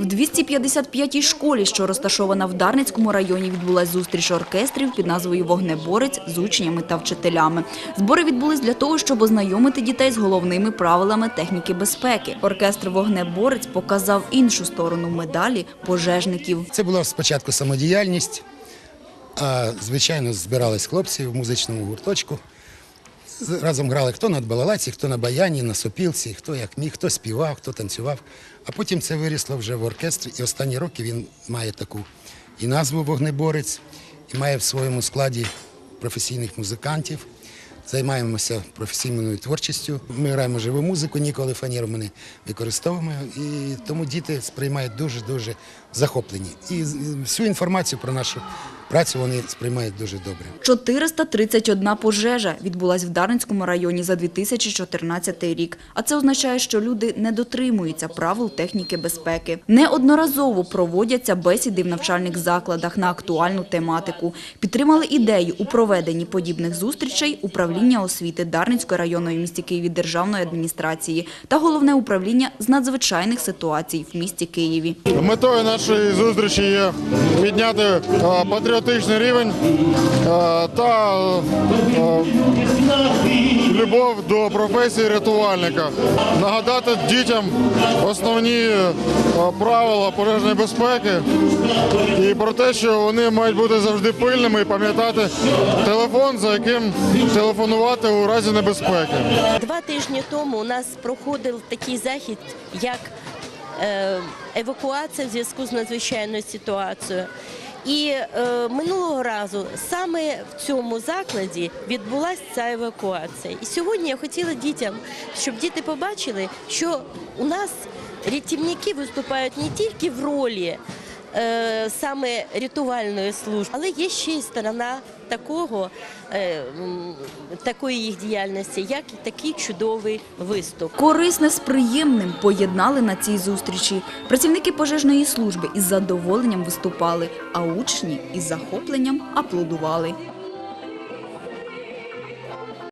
В 255-й школі, що розташована в Дарницькому районі, відбулась зустріч оркестрів під назвою «Вогнеборець» з учнями та вчителями. Збори відбулись для того, щоб ознайомити дітей з головними правилами техніки безпеки. Оркестр «Вогнеборець» показав іншу сторону медалі пожежників. Це була спочатку самодіяльність, а звичайно збирались хлопці в музичному гурточку. Разом грали хто на балалайці, хто на баяні, на сопілці, хто як міг, хто співав, хто танцював. А потім це вирісло вже в оркестрі. І останні роки він має таку і назву Вогнеборець, і має в своєму складі професійних музикантів. Займаємося професійною творчістю. Ми граємо живу музику, ніколи фанеру ми не використовуємо. І тому діти сприймають дуже-дуже захоплені. І всю інформацію про нашу працю вони сприймають дуже добре. 431 пожежа відбулась в Дарницькому районі за 2014 рік. А це означає, що люди не дотримуються правил техніки безпеки. Неодноразово проводяться бесіди в навчальних закладах на актуальну тематику. Підтримали ідею у проведенні подібних зустрічей управління освіти Дарницької районної місті Києві державної адміністрації та головне управління з надзвичайних ситуацій в місті Києві. Метою нашої зустрічі є підняти е, патріотичний рівень е, та е, любов до професії рятувальника. Нагадати дітям основні е, правила пожежної безпеки і про те, що вони мають бути завжди пильними і пам'ятати телефон, за яким телефонувати у разі небезпеки. Два тижні тому у нас проходив такий захід, як евакуація в зв'язку з надзвичайною ситуацією. І е, минулого разу саме в цьому закладі відбулася ця евакуація. І сьогодні я хотіла дітям, щоб діти побачили, що у нас рятівники виступають не тільки в ролі саме рятувальної служби, але є ще й сторона такого, е, такої їх діяльності, як і такий чудовий виступ. Корисне з приємним поєднали на цій зустрічі. Працівники пожежної служби із задоволенням виступали, а учні із захопленням аплодували.